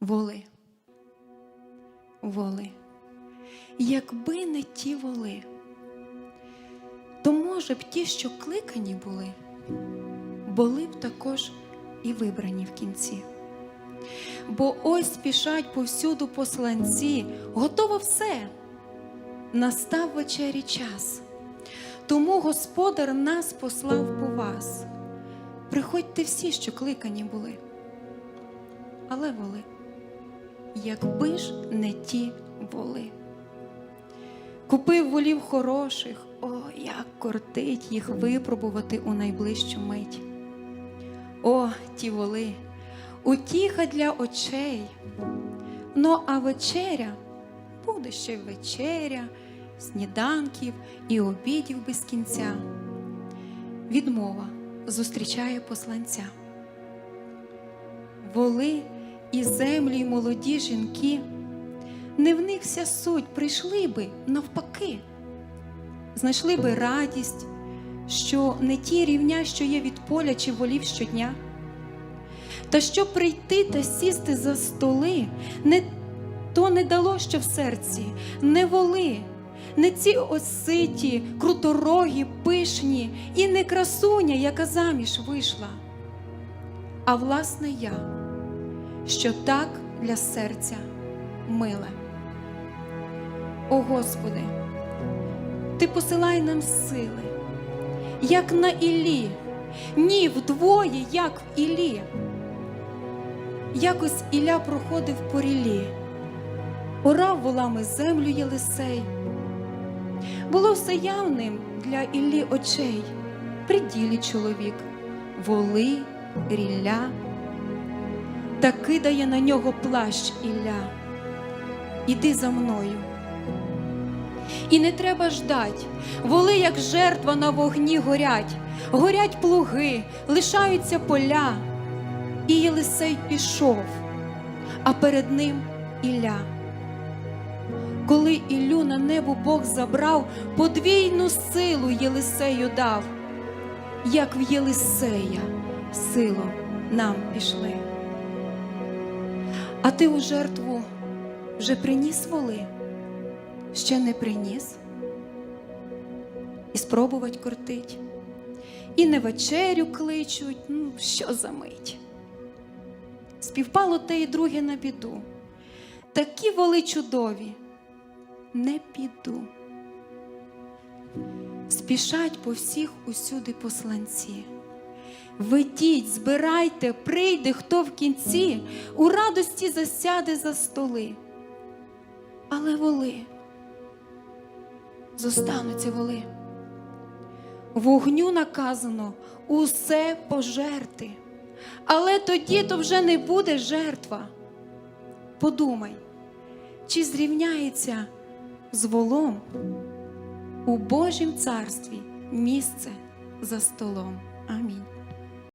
воли. Воли. Якби не ті воли, то може б ті, що кликані були, були б також і вибрані в кінці. Бо ось спішать повсюду посланці, готово все. Настав вечері час. Тому Господар нас послав по вас. Приходьте всі, що кликані були. Але воли, якби ж не ті воли. Купив волів хороших, о, як кортить їх випробувати у найближчу мить. О, ті воли, утіха для очей. Ну, а вечеря буде ще вечеря, сніданків і обідів без кінця. Відмова зустрічає посланця. Воли і землі й молоді жінки, не в них вся суть прийшли би навпаки, знайшли би радість, що не ті рівня, що є від поля чи волів щодня. Та щоб прийти та сісти за столи, не то не дало, що в серці, не воли, не ці оситі, круторогі, пишні, і не красуня, яка заміж вийшла, а власне я, що так для серця миле. О Господи, Ти посилай нам сили, як на Іллі, ні, вдвоє, як в Іллі. Якось Ілля проходив по рілі, орав волами землю Єлисей. Було все явним для Іллі очей, при ділі чоловік, воли, рілля, та кидає на нього плащ Ілля. Іди за мною. І не треба ждать, воли, як жертва на вогні горять, горять плуги, лишаються поля. І Єлисей пішов, а перед ним Ілля. Коли Іллю на небо Бог забрав, подвійну силу Єлисею дав, як в Єлисея силу нам пішли. А ти у жертву вже приніс воли, ще не приніс, і спробувать кортить, і не вечерю кличуть, ну що за мить. Співпало те і друге на біду. Такі воли чудові, не піду. Спішать по всіх усюди посланці. Ведіть, збирайте, прийде хто в кінці, у радості засяде за столи. Але воли, зостануться воли. Вогню наказано усе пожерти. Але тоді то вже не буде жертва. Подумай, чи зрівняється з волом у Божім царстві місце за столом. Амінь.